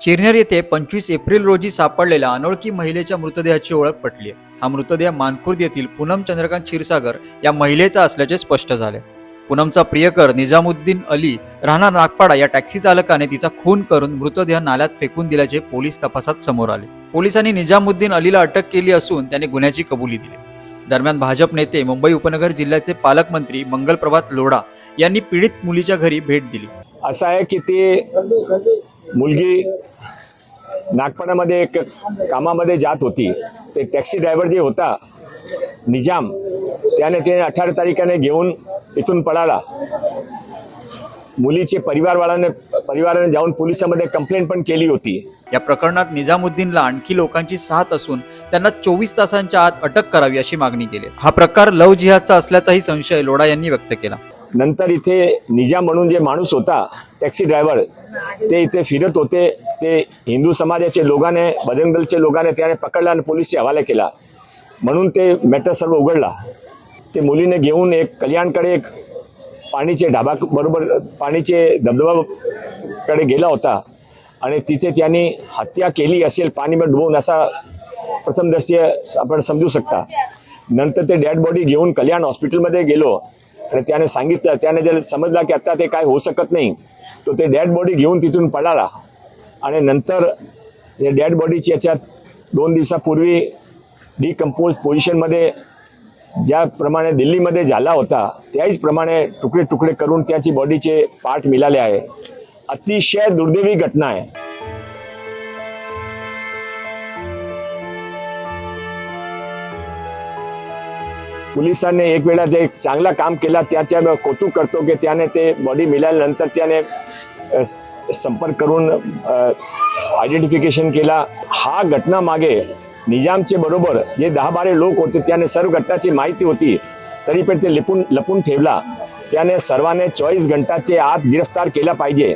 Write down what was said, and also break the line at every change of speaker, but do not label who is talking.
चिरनेर येथे पंचवीस एप्रिल रोजी सापडलेल्या अनोळखी महिलेच्या मृतदेहाची ओळख पटली. आहे हा मृतदेह मानखुर्द येथील पूनम चंद्रकांत क्षीरसागर या महिलेचा असल्याचे स्पष्ट झाले. पूनमचा प्रियकर निजामुद्दीन अली राहणार नागपाडा या टॅक्सी चालकाने तिचा खून करून मृतदेह नाल्यात फेकून दिल्याचे पोलीस तपासात समोर आले. पोलिसांनी निजामुद्दीन अलीला अटक केली असून त्याने गुन्ह्याची कबुली दिली. दरम्यान भाजप नेते मुंबई उपनगर जिल्ह्याचे पालकमंत्री मंगलप्रभात लोढा यांनी पीडित मुलीच्या घरी भेट दिली.
असं आहे की ते मुलगी नागपणामध्ये एक कामामध्ये जात होती. ते टॅक्सी ड्रायव्हर जे होता निजाम त्याने ते अठरा तारीखाने घेऊन इथून पळाला. मुलीचे परिवारवाल्याने परिवाराने जाऊन पोलिसामध्ये कंप्लेंट पण केली होती.
या प्रकरणात निजामुद्दीनला आणखी लोकांची साथ असून त्यांना चोवीस तासांच्या आत अटक करावी अशी मागणी केली. हा प्रकार लव जिहादचा असल्याचाही संशय लोढा यांनी व्यक्त केला.
नंतर इथे निजाम म्हणून जे माणूस होता टॅक्सी ड्रायव्हर ते इथे फिरत होते. ते हिंदू समाजाचे लोकांने बजरंग दलचे लोकांने त्याने पकडला आणि पोलीसच्या हवाला केला. म्हणून ते मॅटर सर्व उघडला. ते मुलीने घेऊन एक कल्याणकडे एक पाणीचे ढाबा बरोबर पाणीचे धबधबाकडे गेला होता. आणि तिथे त्यांनी हत्या केली असेल पाणीमध्ये डुबवून असा प्रथमदर्शी आपण समजू शकता. नंतर ते डेड बॉडी घेऊन कल्याण हॉस्पिटलमध्ये गेलो. आणि त्याने सांगितलं त्याने जर समजला की आत्ता ते काय होऊ शकत नाही तो ते डॅड बॉडी घेऊन तिथून पळाला. आणि नंतर या डॅड बॉडीची याच्यात दोन दिवसापूर्वी डिकम्पोज पोझिशनमध्ये ज्याप्रमाणे दिल्लीमध्ये झाला होता त्याचप्रमाणे तुकडे तुकडे करून त्याची बॉडीचे पार्ट मिळाले आहे. अतिशय दुर्दैवी घटना आहे. पोलिसांनी एक वेळा ते चांगलं चांगला काम केला त्याच्या कौतुक करतो की त्याने ते बॉडी मिळाल्यानंतर त्याने संपर्क करून आयडेंटिफिकेशन केला. हा घटना मागे निजामचे बरोबर जे दहा बारा लोक होते त्याने सर्व घटनाची माहिती होती तरी पण ते लिपून लपून ठेवला. त्याने सर्वांनी चोवीस घंटाचे आत गिरफ्तार केला पाहिजे.